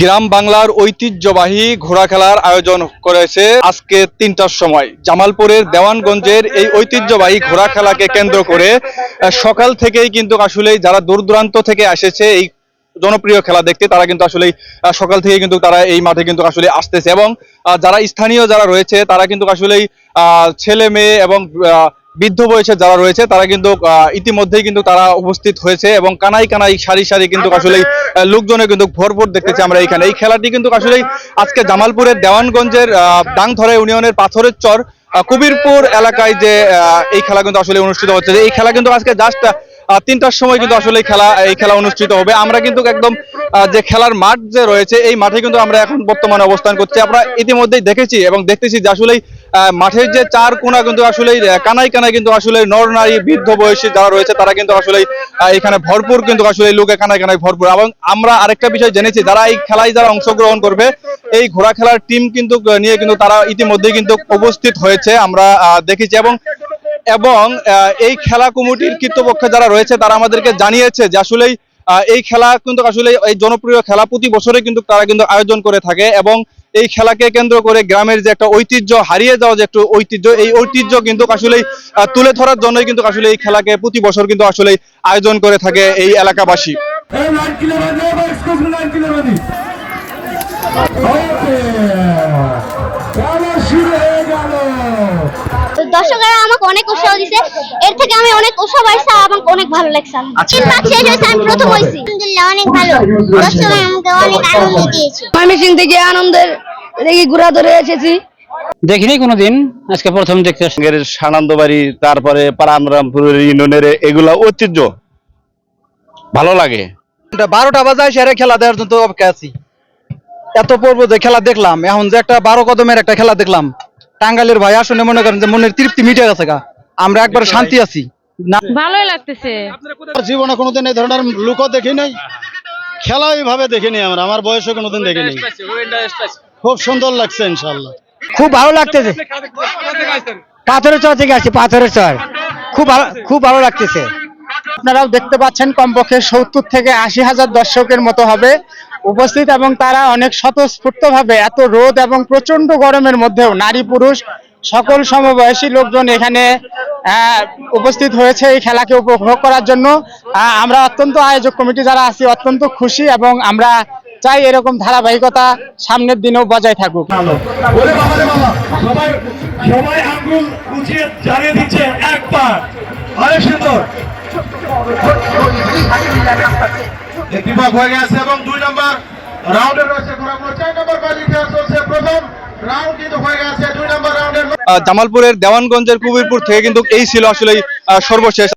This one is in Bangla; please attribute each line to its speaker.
Speaker 1: গ্রাম বাংলার ঐতিহ্যবাহী ঘোড়া খেলার আয়োজন করেছে আজকে তিনটার সময়। জামালপুরের দেওয়ানগঞ্জের এই ঐতিহ্যবাহী ঘোড়া খেলাকে কেন্দ্র করে সকাল থেকেই কিন্তু আসলে যারা দূর দূরান্ত থেকে এসেছে এই জনপ্রিয় খেলা দেখতে, তারা কিন্তু আসলে সকাল থেকে কিন্তু তারা এই মাঠে কিন্তু আসলে আসতেছে এবং যারা স্থানীয় যারা রয়েছে, তারা কিন্তু আসলেই ছেলে মেয়ে এবং বৃদ্ধ বয়সে যারা রয়েছে তারা কিন্তু ইতিমধ্যেই কিন্তু তারা উপস্থিত হয়েছে এবং কানাই কানাই সারি সারি কিন্তু আসলে লোকজনে কিন্তু ভরপুর দেখতেছি আমরা এইখানে এই খেলাটি কিন্তু আসলে আজকে জামালপুরের দেওয়ানগঞ্জের আহ, ডাংধরা ইউনিয়নের পাথরের চর কবিরপুর এলাকায় যে এই খেলা কিন্তু আসলে অনুষ্ঠিত হচ্ছে। এই খেলা কিন্তু আজকে জাস্ট তিনটার সময় কিন্তু আসলে খেলা, এই খেলা অনুষ্ঠিত হবে। আমরা কিন্তু একদম যে খেলার মাঠ যে রয়েছে, এই মাঠে কিন্তু আমরা এখন বর্তমানে অবস্থান করছি। আমরা ইতিমধ্যেই দেখেছি এবং দেখতেছি যে আসলে মাঠের যে চার কোনা কিন্তু আসলে কানাই কানাই কিন্তু আসলে নর, নারী, বৃদ্ধ বয়সী যারা রয়েছে, তারা কিন্তু আসলে এখানে ভরপুর কিন্তু আসলে লোকে কানাই কানাই ভরপুর। এবং আমরা আরেকটা বিষয় জেনেছি, যারা এই খেলায় যারা অংশগ্রহণ করবে, এই ঘোড়া খেলার টিম কিন্তু নিয়ে কিন্তু তারা ইতিমধ্যেই কিন্তু উপস্থিত হয়েছে। আমরা দেখেছি এবং এবং এই খেলা কমিটির কর্তৃপক্ষ যারা রয়েছে, তারা আমাদেরকে জানিয়েছে যে আসলেই এই খেলা কিন্তু আসলে এই জনপ্রিয় খেলা প্রতি বছরে কিন্তু তারা কিন্তু আয়োজন করে থাকে এবং এই খেলাকে কেন্দ্র করে গ্রামের যে একটা ঐতিহ্য হারিয়ে যাওয়া যে একটা ঐতিহ্য, এই ঐতিহ্য কিন্তু আসলে তুলে ধরার জন্যই কিন্তু আসলে এই খেলাকে প্রতি বছর কিন্তু আসলে আয়োজন করে থাকে এই এলাকাবাসী।
Speaker 2: দর্শকরা আমাকে অনেক উৎসাহ দিছে। এর থেকে আমি অনেক উৎসাহ পাইছি আমাকে অনেক ভালো লাগছে তিন ম্যাচ শেষ হয়েছে আমি প্রথম হয়েছি। আলহামদুলিল্লাহ অনেক ভালো। দর্শকরা আমাকে অনেক আনন্দ দিয়েছে।
Speaker 3: ময়মনসিং থেকে আনন্দের ঘোরা ধরে এসেছি।
Speaker 4: দেখিনি কোনোদিন আজকে প্রথম দেখতে আসছি।
Speaker 5: এর সানন্দবাড়ি তারপরে পারামরামপুরের ইউনিয়নের এগুলা ঐতিহ্য। ভালো লাগে।
Speaker 6: বারোটা বাজায় সেরে খেলা দেওয়ার জন্য অপেক্ষা আছি। এত পর্ব যে খেলা দেখলাম এখন যে একটা বারো কদমের একটা খেলা দেখলাম। টাঙ্গাইলের ভাই আসলে মনে করেন যে মনের তৃপ্তি মিটে গেছে গা। আমরা একবার শান্তি আছি।
Speaker 3: ভালোই লাগতেছে।
Speaker 6: জীবনে কোনোদিন এই ধরনের লুকও দেখি নাই। খেলা এইভাবে দেখিনি আমরা। আমার বয়সে কোনোদিন দেখিনি খুব সুন্দর লাগছে ইনশাল্লাহ
Speaker 7: খুব ভালো লাগতেছে। পাথরের চর থেকে আসছি পাথরের চর। খুব ভালো খুব ভালো লাগতেছে। আপনারাও দেখতে পাচ্ছেন কমপক্ষে সত্তর থেকে আশি হাজার দর্শকের মতো হবে। উপস্থিত এবং তারা অনেক স্বতঃস্ফূর্ত ভাবে এত রোদ এবং প্রচণ্ড গরমের মধ্যেও নারী পুরুষ, সকল সমবয়সী লোকজন এখানে উপস্থিত হয়েছে এই খেলাকে উপভোগ করার জন্য। আমরা অত্যন্ত আয়োজক কমিটি যারা আছি অত্যন্ত খুশি এবং আমরা চাই এরকম ধারাবাহিকতা সামনের দিনেও বজায় থাকুক।
Speaker 8: একবার। বিভাগ হয়ে গেছে এবং দুই নম্বর রাউন্ডে রয়েছে চার নম্বর চলছে। প্রথম
Speaker 1: জামালপুরের দেওয়ানগঞ্জের কুবিরপুর থেকে কিন্তু এই ছিল আসলে সর্বশেষ।